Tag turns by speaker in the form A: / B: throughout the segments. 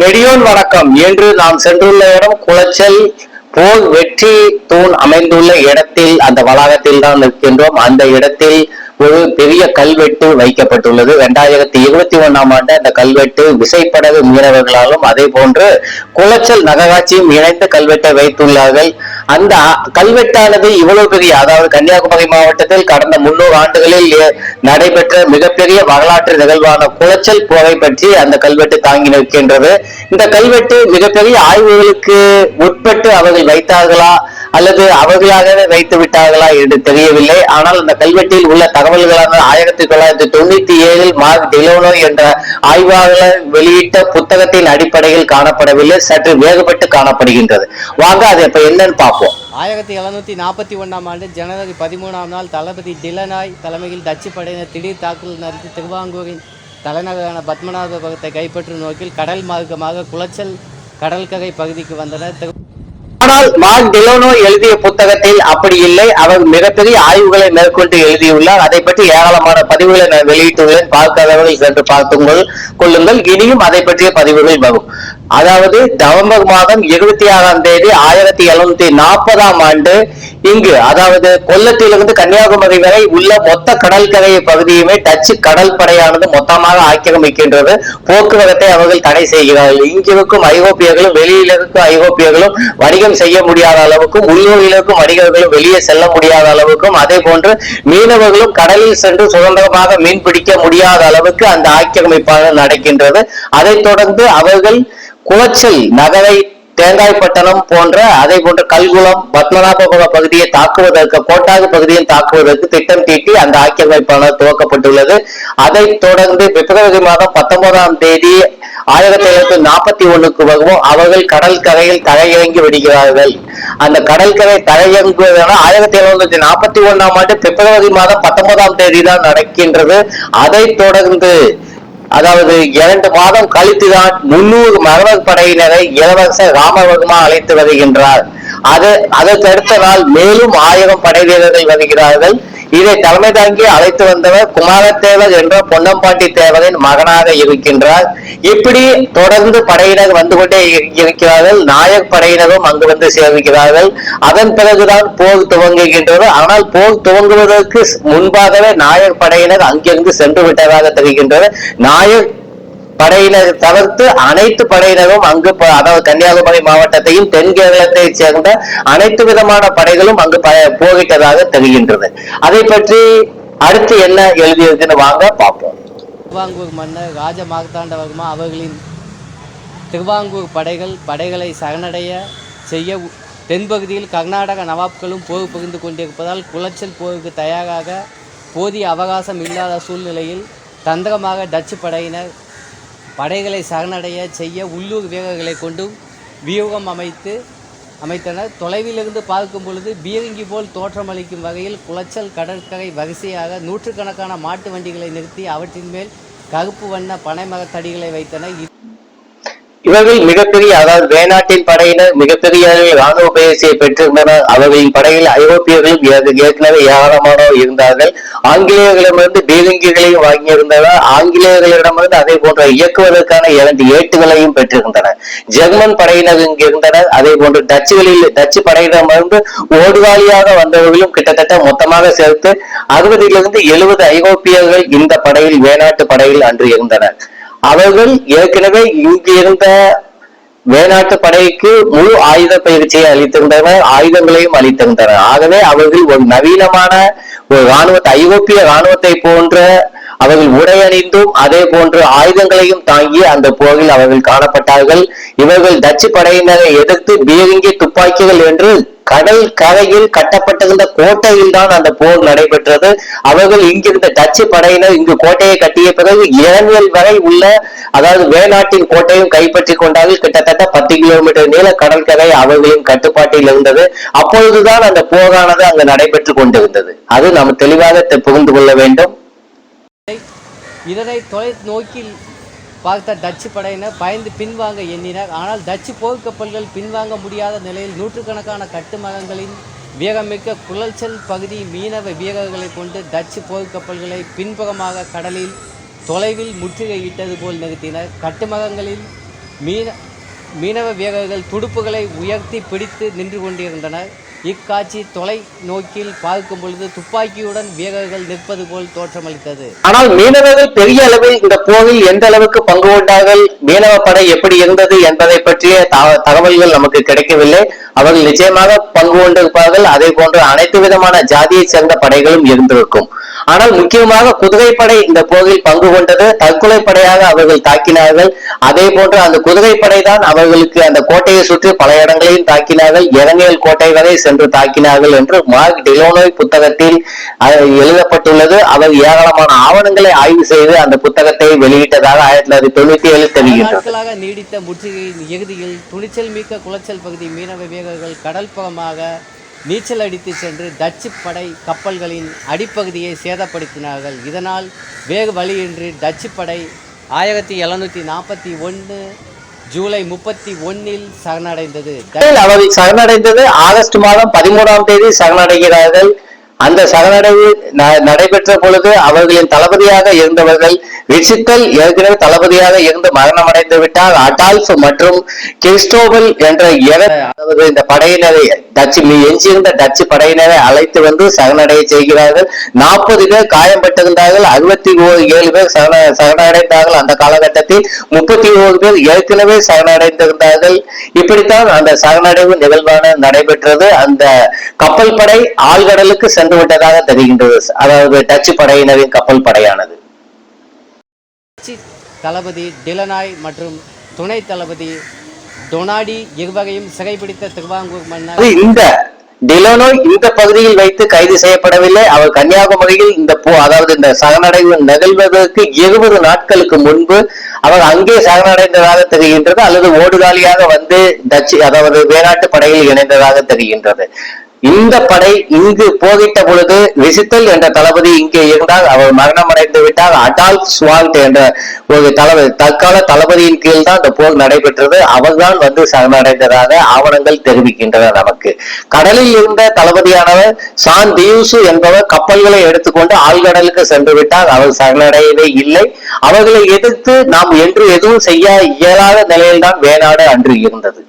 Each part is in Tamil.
A: நெடியோன் வணக்கம். இன்று நாம் சென்றுள்ள இடம் குளச்சல் போல் வெற்றி தூண் அமைந்துள்ள இடத்தில் அந்த வளாகத்தில் தான் நிற்கின்றோம். அந்த இடத்தில் ஒரு பெரிய கல்வெட்டு வைக்கப்பட்டுள்ளது. இரண்டாயிரத்தி இருபத்தி ஒன்னாம் ஆண்டு அந்த கல்வெட்டு விசைப்படகு மீனவர்களாலும் அதே போன்று குளச்சல் நகராட்சியும் இணைந்து கல்வெட்டை வைத்துள்ளார்கள். அந்த கல்வெட்டானது இவ்வளவு பெரிய அதாவது கன்னியாகுமரி மாவட்டத்தில் கடந்த முன்னூறு ஆண்டுகளில் நடைபெற்ற மிகப்பெரிய வரலாற்று நிகழ்வான குளச்சல் போரை பற்றி அந்த கல்வெட்டு தாங்கி நிற்கின்றது. இந்த கல்வெட்டு மிகப்பெரிய ஆய்வுகளுக்கு உட்பட்டு அவர்கள் வைத்தார்களா அல்லது அவர்களாகவே வைத்து விட்டார்களா என்று தெரியவில்லை. ஆனால் அந்த கல்வெட்டில் உள்ள தகவல் தகவல்களான ஆயிரத்தி தொள்ளாயிரத்தி தொண்ணூத்தி ஏழில் மார்க் டிலோனோ என்ற ஆய்வாளர் வெளியிட்ட புத்தகத்தின் அடிப்படையில் காணப்படவில்லை. சற்று வேறுபட்டு காணப்படுகின்றது. வாங்க அது இப்ப என்னன்னு பார்ப்போம்.
B: ஆயிரத்தி எழுநூத்தி நாற்பத்தி ஒன்றாம் ஆண்டு ஜனவரி பதிமூணாம் நாள் தளபதி டிலனாய் தலைமையில் டச்சு படையினர் திடீர் தாக்குதல் நடத்தி திருவாங்கூரின் தலைநகரான பத்மநாபபுரத்தை கைப்பற்றும் நோக்கில் கடல் மார்க்கமாக குளச்சல் கடற்கரை பகுதிக்கு வந்தனர். திரு-
A: ஆனால் மார்க் டெலோனோ எழுதிய புத்தகத்தில் அப்படி இல்லை. அவர் மிகப்பெரிய ஆய்வுகளை மேற்கொண்டு எழுதியுள்ளார். அதை பற்றி ஏராளமான பதிவுகளை நான் வெளியிட்டுள்ளேன். பார்க்காதவர்கள் சென்று பார்த்துங்கள் கொள்ளுங்கள். இனியும் அதை பற்றிய பதிவுகள் வரும். அதாவது நவம்பர் மாதம் இருபத்தி ஆறாம் தேதி ஆயிரத்தி எழுநூத்தி நாற்பதாம் ஆண்டு இங்கு அதாவது கொல்லத்திலிருந்து கன்னியாகுமரி வரை உள்ள மொத்த கடற்கரை பகுதியுமே டச்சு கடல் படையானது மொத்தமாக ஆக்கிரமிக்கின்றது. போக்குவரத்தை அவர்கள் தடை செய்கிறார்கள். இங்கிருக்கும் ஐரோப்பியர்களும் வெளியில் இருக்கும் ஐரோப்பியர்களும் வணிகம் செய்ய முடியாத அளவுக்கும் உள்ளூரில் இருக்கும் வணிகர்களும் வெளியே செல்ல முடியாத அளவுக்கும் அதே போன்று மீனவர்களும் கடலில் சென்று சுதந்திரமாக மீன் பிடிக்க முடியாத அளவுக்கு அந்த ஆக்கிரமிப்பாக நடக்கின்றது. அதைத் தொடர்ந்து அவர்கள் குளச்சல் நகரை தேங்காய்பட்டணம் போன்ற அதே போன்ற கல்குளம் பத்மநாபபுர பகுதியை தாக்குவதற்கு கோட்டாகு பகுதியை தாக்குவதற்கு திட்டம் தீட்டி அந்த ஆக்கிரமிப்பானது துவக்கப்பட்டுள்ளது. அதைத் தொடர்ந்து பிப்ரவரி மாதம் பத்தொன்பதாம் தேதி ஆயிரத்தி எழுநூத்தி நாற்பத்தி ஒண்ணுக்கு வருவோம் அவர்கள் கடல் கரையில் தரையிறங்கி விடுகிறார்கள். அந்த கடற்கரை தரையிறங்குவதான ஆயிரத்தி எழுநூத்தி நாற்பத்தி ஒண்ணாம் ஆண்டு பிப்ரவரி மாதம் பத்தொன்பதாம் தேதி தான் நடக்கின்றது. அதை தொடர்ந்து அதாவது இரண்டு மாதம் கழித்துதான் முன்னூறு மரண படையினரை இளவரச ராமவர்மா அழைத்து வருகின்றார். அது அதற்கடுத்த நாள் மேலும் ஆயிரம் படை வீரர்கள் வருகிறார்கள். இதை தலைமை தாங்கி அழைத்து வந்தவர் குமாரத்தேவர் என்ற பொன்னம்பாண்டி தேவரின் மகனாக இருக்கின்றார். இப்படி தொடர்ந்து படையினர் வந்து கொண்டே இருக்கிறார்கள். நாயக் படையினரும் அங்கு வந்து சேர்கிறார்கள் அதன் பிறகுதான் போர் துவங்குகின்றது. ஆனால் போர் துவங்குவதற்கு முன்பாகவே நாயக் படையினர் அங்கிருந்து சென்று விட்டதாக தெரிகின்றது. நாயக் படையினர் தவிர்த்து அனைத்து படையினரும் அங்கு அதாவது கன்னியாகுமரி மாவட்டத்தையும் தென் கேரளத்தைச் சேர்ந்த அனைத்து விதமான படைகளும் அங்கு போகிட்டதாக தெரிகின்றது. அதை பற்றி அடுத்து என்ன எழுதியிருக்குன்னு வாங்க பார்ப்போம்.
B: திருவாங்கூர் மன்னர் ராஜ மார்த்தாண்டவர்மா அவர்களின் திருவாங்கூர் படைகள் படைகளை சரணடைய செய்ய தென்பகுதியில் கர்நாடக நவாப்களும் போர் புரிந்து கொண்டிருப்பதால் குளச்சல் போருக்கு தயாராக போதிய அவகாசம் இல்லாத சூழ்நிலையில் தந்திரமாக டச்சு படையினர் படைகளை சரணடைய செய்ய உள்ளூர் வீரர்களை கொண்டும் வியூகம் அமைத்து அமைத்தனர். தொலைவிலிருந்து பார்க்கும் பொழுது பீரங்கி போல் தோற்றமளிக்கும் வகையில் குளச்சல் கடற்கரை வரிசையாக நூற்றுக்கணக்கான மாட்டு வண்டிகளை நிறுத்தி அவற்றின் மேல் கருப்பு வண்ண பனைமரத் தடிகளை வைத்தனர்.
A: இவர்கள் மிகப்பெரிய அதாவது வேணாட்டின் படையினர் மிகப்பெரிய அளவில் ராணுவ பயிற்சியை பெற்றிருந்தனர் அவர்களின் படையில் ஐரோப்பியர்களும் ஏற்கனவே ஏராளமானோர் இருந்தார்கள். ஆங்கிலேயர்களிடமிருந்து பீரங்கிகளையும் வாங்கியிருந்தனர். ஆங்கிலேயர்களிடமிருந்து அதே போன்ற இயக்குவதற்கான இரண்டு ஏட்டுகளையும் பெற்றிருந்தனர். ஜெர்மன் படையினர் இங்கு இருந்தனர். அதே போன்று டச்சுகளில் டச்சு படையிடமிருந்து ஓடுவாளியாக வந்தவர்களும் கிட்டத்தட்ட மொத்தமாக சேர்த்து அறுபதிலிருந்து எழுபது ஐரோப்பியர்கள் இந்த படையில் வேணாட்டு படையில் அன்று இருந்தனர். அவர்கள் ஏற்கனவே இங்கு இருந்த படைக்கு முழு ஆயுத பயிற்சியை அளித்திருந்தனர் ஆயுதங்களையும் அளித்திருந்தனர். ஆகவே அவர்கள் ஒரு நவீனமான ஒரு இராணுவத்தை ஐரோப்பிய இராணுவத்தை போன்ற அவர்கள் உடையணிந்தும் அதே போன்று ஆயுதங்களையும் தாங்கி அந்த போரில் அவர்கள் காணப்பட்டார்கள். இவர்கள் டச்சு படையினரை எதிர்த்து பீரங்கி துப்பாக்கிகள் என்று கடல் கரையில் கட்டப்பட்டிருந்த கோட்டையில் தான் அந்த போர் நடைபெற்றது. அவர்கள் இங்கிருந்த டச்சு படையினர் இங்கு கோட்டையை கட்டிய பிறகு இளநியல் வரை உள்ள அதாவது வேநாட்டின் கோட்டையும் கைப்பற்றி கொண்டார்கள். கிட்டத்தட்ட பத்து கிலோமீட்டர் நீள கடற்கரை அவர்களின் கட்டுப்பாட்டில் இருந்தது. அப்பொழுதுதான் அந்த போரானது அங்கு நடைபெற்று கொண்டிருந்தது. அது நாம் தெளிவாக புரிந்து கொள்ள வேண்டும்.
B: இதனை தொலை நோக்கில் பார்த்த டச்சு படையினர் பயந்து பின்வாங்க எண்ணினர். ஆனால் டச்சு போர்க்கப்பல்கள் பின்வாங்க முடியாத நிலையில் நூற்றுக்கணக்கான கட்டுமரங்களின் வேகமிக்க குழல்சல் பகுதி மீனவ வீரர்களை கொண்டு டச்சு போர்க்கப்பல்களை பின்புறமாக கடலில் தொலைவில் முற்றுகையிட்டது போல் நிறுத்தினர் கட்டுமரங்களில் மீன மீனவ வீரர்கள் துடுப்புகளை உயர்த்தி பிடித்து நின்று கொண்டிருந்தனர். இக்காட்சி தொலை நோக்கில் பார்க்கும் பொழுது துப்பாக்கியுடன் வீரர்கள் நிற்பது போல் தோற்றமளித்தது.
A: ஆனால் மீனவர்கள் பெரிய அளவில் இந்த போரில் எந்த அளவுக்கு பங்கு கொண்டார்கள்? மீனவ படை எப்படி இருந்தது என்பதை பற்றிய தகவல்கள் நமக்கு கிடைக்கவில்லை. அவர்கள் நிச்சயமாக பங்கு கொண்டிருப்பார்கள். அதே போன்று அனைத்து விதமான ஜாதியைச் சேர்ந்த படைகளும் இருந்திருக்கும். ஆனால் முக்கியமாக குதிரைப்படை இந்த போரில் பங்கு கொண்டது தற்கொலை படையாக அவர்கள் தாக்கினார்கள். அதே போன்று அந்த குதிரைப்படை தான் அவர்களுக்கு அந்த கோட்டையை சுற்றி பல இடங்களையும் தாக்கினார்கள். இறங்கியல் கோட்டை வரை சென்று தாக்கினார்கள் என்று மார்க் டிலோனோய் புத்தகத்தில் எழுதப்பட்டுள்ளது. அவர் ஏராளமான ஆவணங்களை ஆய்வு செய்து அந்த புத்தகத்தை வெளியிட்டதாக ஆயிரத்தி தொள்ளாயிரத்தி தொண்ணூத்தி ஏழு
B: பல நீடித்த முற்றுகையின் இறுதியில் துணிச்சல் மிக்க குளச்சல் பகுதி மீனவ வீரர்கள் கடல்புறமாக நீச்சல் அடித்து சென்று டச்சு படை கப்பல்களின் அடிப்பகுதியை சேதப்படுத்தினார்கள். இதனால் வேறு வழியின்றி டச்சு படை ஆயிரத்தி எழுநூற்றி நாற்பத்தி ஒன்று ஜூலை முப்பத்தி ஒன்னில் சரணடைந்தது. ட-
A: அவர்கள் சரணடைந்தது. ஆகஸ்ட் மாதம் பதிமூணாம் தேதி சரணடைகிறார்கள். அந்த சரணடைவு நடைபெற்ற பொழுது அவர்களின் தளபதியாக இருந்தவர்கள் விசித்தல் ஏற்கனவே தளபதியாக இருந்து மரணமடைந்து விட்டால் அடால்ஃப் மற்றும் கிறிஸ்டோபல் என்ற அதாவது இந்த படையினரை டச்சு எஞ்சியிருந்த டச்சு படையினரை அழைத்து வந்து சரணடைய செய்கிறார்கள். நாற்பது பேர் காயம்பட்டிருந்தார்கள். அறுபத்தி ஓரு ஏழு பேர் சரண சரணடைந்தார்கள். அந்த காலகட்டத்தில் முப்பத்தி ஓரு பேர் ஏற்கனவே சரணடைந்திருந்தார்கள். இப்படித்தான் அந்த சரணடைவு நிகழ்வான நடைபெற்றது. அந்த கப்பல் படை ஆழ்கடலுக்கு சென்று விட்டதாக தெரிகின்றது. அதாவது டச்சு படையினரின் கப்பல் படையானது.
B: தளபதி டிலனாய் மற்றும் துணை தளபதி டொனாடி இருவரையும் சிறைபிடித்த திருவாங்கூர் மன்னர்
A: இந்த டிலோனோ இந்த பகுதியில் வைத்து கைது செய்யப்படவில்லை. அவர் கன்னியாகுமரியில் இந்த போ அதாவது இந்த சரணடைவு நிகழ்வதற்கு இருபது நாட்களுக்கு முன்பு அவர் அங்கே சரணடைந்ததாக தெரிகின்றது. அல்லது ஓடுகாலியாக வந்து டச்சு அதாவது வேணாட்டு படையில் இணைந்ததாக தெரிகின்றது. இந்த படை இங்கு போகிட்ட பொழுது விசித்தல் என்ற தளபதி இங்கே இருந்தால் அவர் மரணமடைந்து விட்டால் அடால் ஸ்வால்ட் என்ற ஒரு தளபதி தற்கால தளபதியின் கீழ் தான் இந்த போர் நடைபெற்றது. அவர்தான் வந்து சரணடைந்ததாக ஆவணங்கள் தெரிவிக்கின்றன நமக்கு. கடலில் இருந்த தளபதியானவர் சான் தியூசு என்பவர் கப்பல்களை எடுத்துக்கொண்டு ஆழ்கடலுக்கு சென்று விட்டால் அவர் சரணடையவே இல்லை. அவர்களை எதிர்த்து நாம் என்று எதுவும் செய்ய இயலாத நிலையில்தான் வேணாடு அன்று இருந்தது.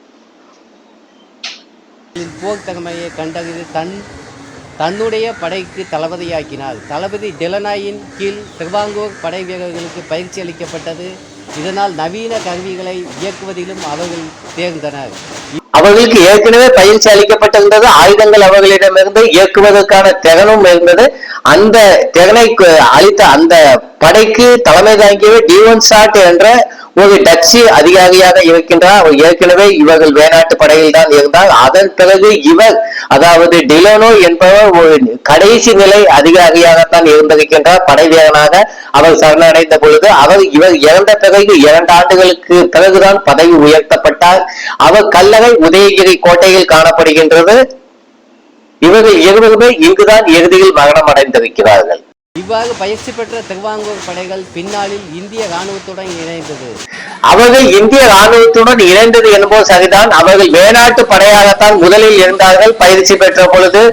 B: போர் தகமையை கண்டறிந்து தன் தன்னுடைய படைக்கு தளபதியாக்கினார். தளபதி டெலனாயின் கீழ் திருவாங்கூர் படை வீரர்களுக்கு பயிற்சி அளிக்கப்பட்டது. இதனால் நவீன கருவிகளை இயக்குவதிலும் அவர்கள் தேர்ந்தனர்.
A: அவர்களுக்கு ஏற்கனவே பயிற்சி அளிக்கப்பட்டிருந்தது. ஆயுதங்கள் அவர்களிடமிருந்து இயக்குவதற்கான திறனும் இருந்தது. அந்த திறனை அளித்த அந்த படைக்கு தலைமை தாங்கியவே டிவன் சாட் என்ற ஒரு டச்சு அதிகாரியாக இருக்கின்றார். அவர் ஏற்கனவே இவர்கள் வேணாட்டு படையில் தான் இருந்தார். அதன் பிறகு இவர் அதாவது டிலோனோ என்பவர் ஒரு கடைசி நிலை அதிகாரியாகத்தான் இருந்திருக்கின்றார். படை வீரனாக அவர் சரணடைந்த பொழுது அவர் இவர் இறந்த பிறகு இரண்டு ஆண்டுகளுக்கு பிறகுதான் பதவி உயர்த்தப்பட்டார். அவர் கல்லறை உதயகிரி கோட்டையில் காணப்படுகின்றது. இவர்கள் இருவருமே இங்குதான் இறுதியில் மரணம் அடைந்திருக்கிறார்கள்.
B: இவ்வாறு பயிற்சி பெற்ற திருவாங்கூர் படைகள் பின்னாளில் இந்திய இராணுவத்துடன் இணைந்தது.
A: அவர்கள் இந்திய ராணுவத்துடன் இணைந்தது என்பது சரிதான். அவர்கள் வேணாட்டு படையாகத்தான் முதலில் இருந்தார்கள் பயிற்சி பெற்ற பொழுது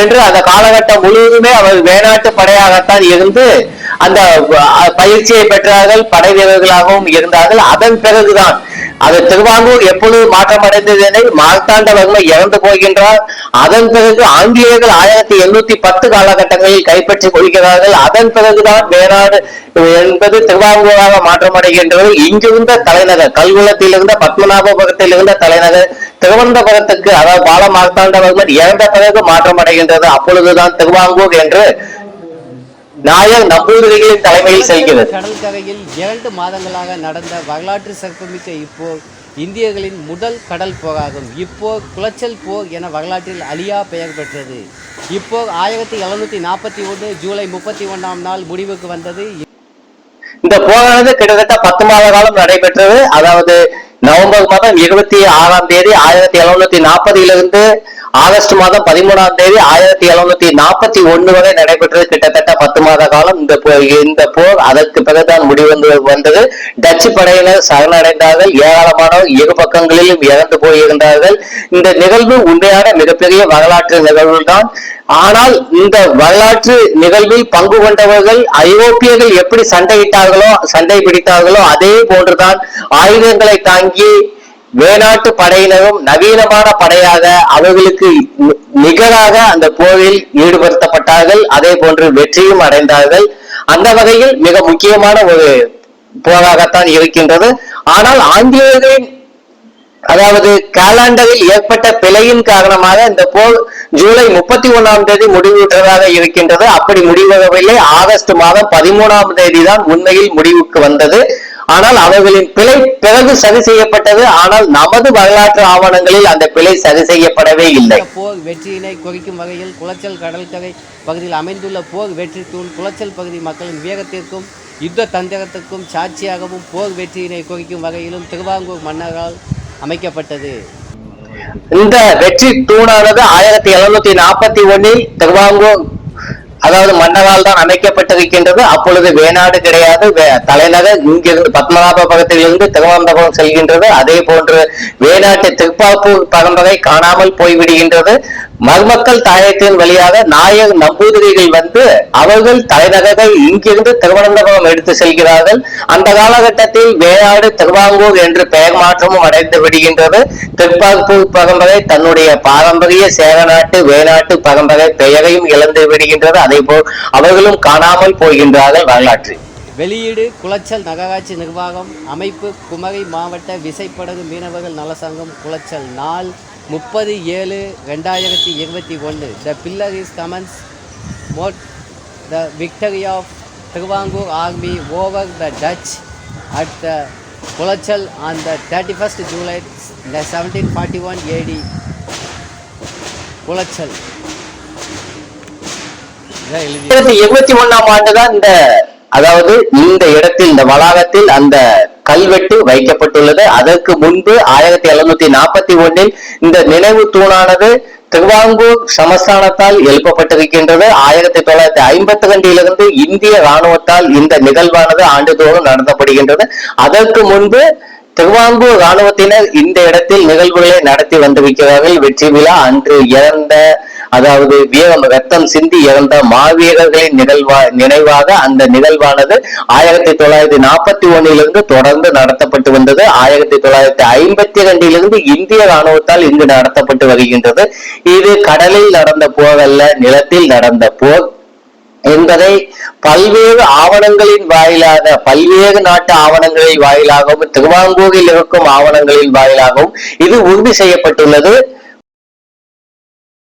A: என்று அந்த காலகட்டம் முழுவதுமே அவர்கள் வேணாட்டு படையாகத்தான் இருந்து அந்த பயிற்சியை பெற்றார்கள் படை வீரர்களாகவும் இருந்தார்கள். அதன் பிறகுதான் அது திருவாங்கூர் எப்பொழுது மாற்றம் அடைந்ததெனை மார்த்தாண்டவர்மை இறந்து போகின்றார். அதன் பிறகு ஆங்கிலேயர்கள் ஆயிரத்தி எண்ணூத்தி பத்து காலகட்டங்களில் கைப்பற்றிக் கொள்கிறார்கள். அதன் பிறகுதான் வேறாடு என்பது திருவாங்கூராக மாற்றமடைகின்றது. இங்கிருந்த தலைநகர் கல்குளத்தில் இருந்த பத்மநாபபுரத்தில் இருந்த தலைநகர் திருவனந்தபுரத்துக்கு அதாவது பால மார்த்தாண்டவர்மன் இறந்த பிறகு மாற்றமடைகின்றது. அப்பொழுதுதான் திருவாங்கூர் என்று நாயர் நம்பூதிரிகளின் தலைமையில் செல்கிறது.
B: கடற்கரையில் இரண்டு மாதங்களாக நடந்த வரலாற்று சிறப்புமிக்க இப்போர் இந்தியர்களின் முதல் கடல் போராகும் இப்போர் குளச்சல் போர் என வரலாற்றில் அழியா பெயர் பெற்றது. இப்போர் ஆயிரத்தி எழுநூத்தி நாற்பத்தி ஒன்று ஜூலை முப்பத்தி ஒன்றாம் நாள் முடிவுக்கு வந்தது.
A: இந்த போரானது கிட்டத்தட்ட பத்து மாத காலம் நடைபெற்றது. அதாவது நவம்பர் மாதம் இருபத்தி ஆறாம் தேதி ஆயிரத்தி எழுநூத்தி நாற்பதிலிருந்து ஆகஸ்ட் மாதம் பதிமூணாம் தேதி ஆயிரத்தி எழுநூத்தி நாற்பத்தி ஒன்னு வரை நடைபெற்றது. கிட்டத்தட்ட பத்து மாத காலம் இந்த போ- இந்த போர் அதற்கு பிறகுதான் முடிவந்து வந்தது. டச்சு படையினர் சரணடைந்தார்கள். ஏராளமானோர் இரு பக்கங்களிலும் இறந்து போயிருந்தார்கள். இந்த நிகழ்வு உண்மையான மிகப்பெரிய வரலாற்று நிகழ்வு தான் ஆனால் இந்த வரலாற்று நிகழ்வில் பங்கு கொண்டவர்கள் ஐரோப்பியர்கள் எப்படி சண்டையிட்டார்களோ சண்டை பிடித்தார்களோ அதே போன்றுதான் ஆயுதங்களை தாங்கி வேணாட்டு படையினரும் நவீனமான படையாக அவர்களுக்கு நிகராக அந்த போரில் ஈடுபடுத்தப்பட்டார்கள். அதே போன்று வெற்றியும் அடைந்தார்கள். அந்த வகையில் மிக முக்கியமான ஒரு போராகத்தான் இருக்கின்றது. ஆனால் ஆங்கிலேயர்களின் அதாவது காலாண்டரில் ஏற்பட்ட பிழையின் காரணமாக இந்த போர் ஜூலை முப்பத்தி ஒண்ணாம் தேதி முடிவுற்றதாக இருக்கின்றது. அப்படி முடிவகவில்லை ஆகஸ்ட் மாதம் பதிமூணாம் தேதி தான் உண்மையில் முடிவுக்கு வந்தது. ஆனால் அவர்களின் பிழை பிறகு சரி செய்யப்பட்டது. ஆனால் நமது வரலாற்று ஆவணங்களில் அந்த பிழை சரி செய்யப்படவே இல்லை.
B: போர் வெற்றியினை குறிக்கும் வகையில் குளச்சல் கடற்கரை பகுதியில் அமைந்துள்ள போர் வெற்றி தூண் குளச்சல் பகுதி மக்களின் வீரத்திற்கும் யுத்த தந்திரத்திற்கும் சாட்சியாகவும் போர் வெற்றியினை குறிக்கும் வகையிலும் திருவாங்கூர் மன்னரால் அமைக்கப்பட்டது.
A: இந்த வெற்றி தூணானது ஆயிரத்தி எழுநூத்தி நாற்பத்தி ஒன்னில் திருவாங்கூர் அதாவது மன்னரால் தான் அமைக்கப்பட்டிருக்கின்றது. அப்பொழுது வேணாடு கிடையாது. வே- தலைநகர் இங்கிருந்து பத்மநாபபுரத்திலிருந்து திருவனந்தபுரம் செல்கின்றது. அதே போன்று வேணாட்டு திருப்பாப்பூர் பரம்பரை காணாமல் போய்விடுகின்றது. மருமக்கள் தாயத்தின் வழியாக நாயர் நம்பூதிரிகள் வந்து அவர்கள் தலைநகரை இங்கிருந்து திருவனந்தபுரம் எடுத்து செல்கிறார்கள். அந்த காலகட்டத்தில் வேளாடு திருவாங்கூர் என்று பெயர் மாற்றமும் அடைந்து விடுகின்றது. திருப்பாப்பூர் பரம்பரை தன்னுடைய பாரம்பரிய சேரநாட்டு வேநாட்டு பரம்பரை பெயரையும் இழந்து விடுகின்றது. அதே போல் அவர்களும் காணாமல் போகின்றார்கள் வரலாற்றில்.
B: வெளியீடு குளச்சல் நகராட்சி நிர்வாகம் அமைப்பு குமரி மாவட்ட விசைப்படகு மீனவர்கள் நலசங்கம் குளச்சல் நாள் முப்பது ஏழு ரெண்டாயிரத்தி இருபத்தி ஒன்று. த பில்லர் இஸ் கமன்ஸ் mode the victory of Travancore army over the Dutch at the Colachel on the thirty first July the seventeen forty one AD Colachel
A: இருபத்தி ஒண்ணாம் ஆண்டுதான் இந்த அதாவது இந்த இடத்தில் இந்த வளாகத்தில் அந்த கல்வெட்டு வைக்கப்பட்டுள்ளது. அதற்கு முன்பு ஆயிரத்தி எழுநூத்தி நாற்பத்தி ஒன்னில் இந்த நினைவு தூணானது திருவாங்கூர் சமஸ்தானத்தால் எழுப்பப்பட்டிருக்கின்றது. ஆயிரத்தி தொள்ளாயிரத்தி ஐம்பத்தி ரெண்டிலிருந்து இந்திய ராணுவத்தால் இந்த நிகழ்வானது ஆண்டுதோறும் நடத்தப்படுகின்றது. அதற்கு முன்பு திருவாங்கூர் ராணுவத்தினர் இந்த இடத்தில் நிகழ்வுகளை நடத்தி வந்திருக்கிறார்கள். வெற்றி விழா அன்று இறந்த அதாவது வீரம் ரத்தம் சிந்தி இறந்த மாவீரர்களின் நிகழ்வா நினைவாக அந்த நிகழ்வானது ஆயிரத்தி தொள்ளாயிரத்தி நாற்பத்தி ஒன்னிலிருந்து தொடர்ந்து நடத்தப்பட்டு வந்தது. ஆயிரத்தி தொள்ளாயிரத்தி ஐம்பத்தி ரெண்டிலிருந்து இந்திய ராணுவத்தால் இங்கு நடத்தப்பட்டு வருகின்றது. இது கடலில் நடந்த போரல்ல நிலத்தில் நடந்த போர் என்பதை பல்வேறு ஆவணங்களின் வாயிலாக பல்வேறு நாட்டு ஆவணங்களின் வாயிலாகவும் திருவாங்கூரில் இருக்கும் ஆவணங்களின் வாயிலாகவும் இது உறுதி செய்யப்பட்டுள்ளது.